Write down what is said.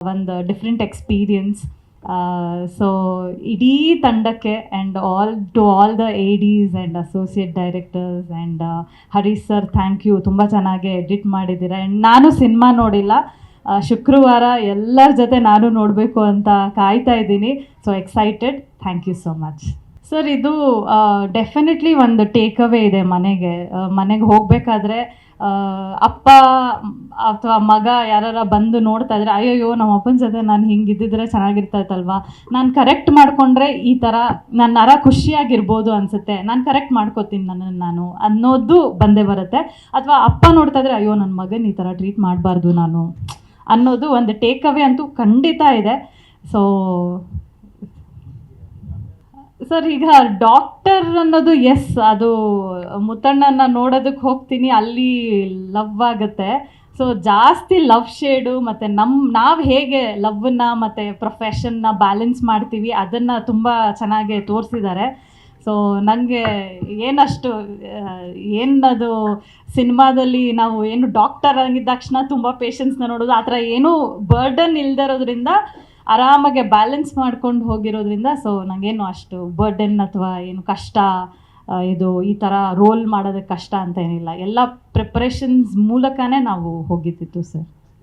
ಒಂದು different experience so ಇಡೀ ತಂಡಕ್ಕೆ and all to all the ADs and associate directors and Harish sir thank you ತುಂಬ ಚೆನ್ನಾಗಿ edit ಮಾಡಿದ್ದೀರಾ. ಆ್ಯಂಡ್ ನಾನು ಸಿನಿಮಾ ನೋಡಿಲ್ಲ. ಆ, ಶುಕ್ರವಾರ ಎಲ್ಲರ ಜೊತೆ ನಾನು ನೋಡಬೇಕು ಅಂತ ಕಾಯ್ತಾ ಇದ್ದೀನಿ. So excited thank you so much sir ಇದು ಡೆಫಿನೆಟ್ಲಿ ಒಂದು ಟೇಕ್ ಅವೇ ಇದೆ ಮನೆಗೆ. ಮನೆಗೆ ಹೋಗಬೇಕಾದ್ರೆ ಅಪ್ಪ, ಅಥವಾ ಮಗ ಯಾರಾರ ಬಂದು ನೋಡ್ತಾ ಇದ್ರೆ, ಅಯ್ಯಯ್ಯೋ, ನಮ್ಮ ಅಪ್ಪನ ಜೊತೆ ನಾನು ಹಿಂಗಿದ್ದಿದ್ರೆ ಚೆನ್ನಾಗಿರ್ತೈತಲ್ವಾ ನಾನು ಕರೆಕ್ಟ್ ಮಾಡಿಕೊಂಡ್ರೆ ಈ ಥರ ನನ್ನ ನರ ಖುಷಿಯಾಗಿರ್ಬೋದು ಅನಿಸುತ್ತೆ. ನಾನು ಕರೆಕ್ಟ್ ಮಾಡ್ಕೋತೀನಿ ನನ್ನನ್ನು ನಾನು ಅನ್ನೋದು ಬಂದೇ ಬರುತ್ತೆ. ಅಥವಾ ಅಪ್ಪ ನೋಡ್ತಾ ಇದ್ರೆ, ಅಯ್ಯೋ ನನ್ನ ಮಗನ ಈ ಥರ ಟ್ರೀಟ್ ಮಾಡಬಾರ್ದು ನಾನು. ಅನ್ನೋದು ಒಂದು ಟೇಕ್ ಅವೇ ಅಂತೂ ಖಂಡಿತ ಇದೆ. ಸೊ ಸರ್, ಈಗ ಡಾಕ್ಟರ್ ಅನ್ನೋದು ಎಸ್ ಅದು ಮುತ್ತಣ್ಣನ ನೋಡೋದಕ್ಕೆ ಹೋಗ್ತೀನಿ, ಅಲ್ಲಿ ಲವ್ ಆಗುತ್ತೆ. ಸೊ ಜಾಸ್ತಿ ಲವ್ ಶೇಡು ಮತ್ತು ನಮ್ಮ ನಾವು ಹೇಗೆ ಲವ್ನ ಮತ್ತು ಪ್ರೊಫೆಷನ್ನ ಬ್ಯಾಲೆನ್ಸ್ ಮಾಡ್ತೀವಿ, ಅದನ್ನು ತುಂಬ ಚೆನ್ನಾಗಿ ತೋರಿಸಿದ್ದಾರೆ. ಸೊ ನನಗೆ ಏನಷ್ಟು ಏನದು ಸಿನಿಮಾದಲ್ಲಿ ನಾವು ಏನು ಡಾಕ್ಟರ್ ಆಗಿದ್ದ ತಕ್ಷಣ ತುಂಬ ಪೇಷನ್ಸ್ನ ನೋಡೋದು, ಆ ಥರ ಏನೂ ಬರ್ಡನ್ ಇಲ್ಲದೆ ಇರೋದ್ರಿಂದ ಆರಾಮಾಗೆ ಬ್ಯಾಲೆನ್ಸ್ ಮಾಡ್ಕೊಂಡು ಹೋಗಿರೋದ್ರಿಂದ ಸೊ ನನಗೇನು ಅಷ್ಟು ಬರ್ಡನ್ ಅಥವಾ ಏನು ಕಷ್ಟ ಇದು ಈ ಥರ ರೋಲ್ ಮಾಡೋದಕ್ಕೆ ಕಷ್ಟ ಅಂತ ಏನಿಲ್ಲ. ಎಲ್ಲ ಪ್ರಿಪ್ರೇಷನ್ಸ್ ಮೂಲಕನೇ ನಾವು ಹೋಗಿದ್ದಿತ್ತು ಸರ್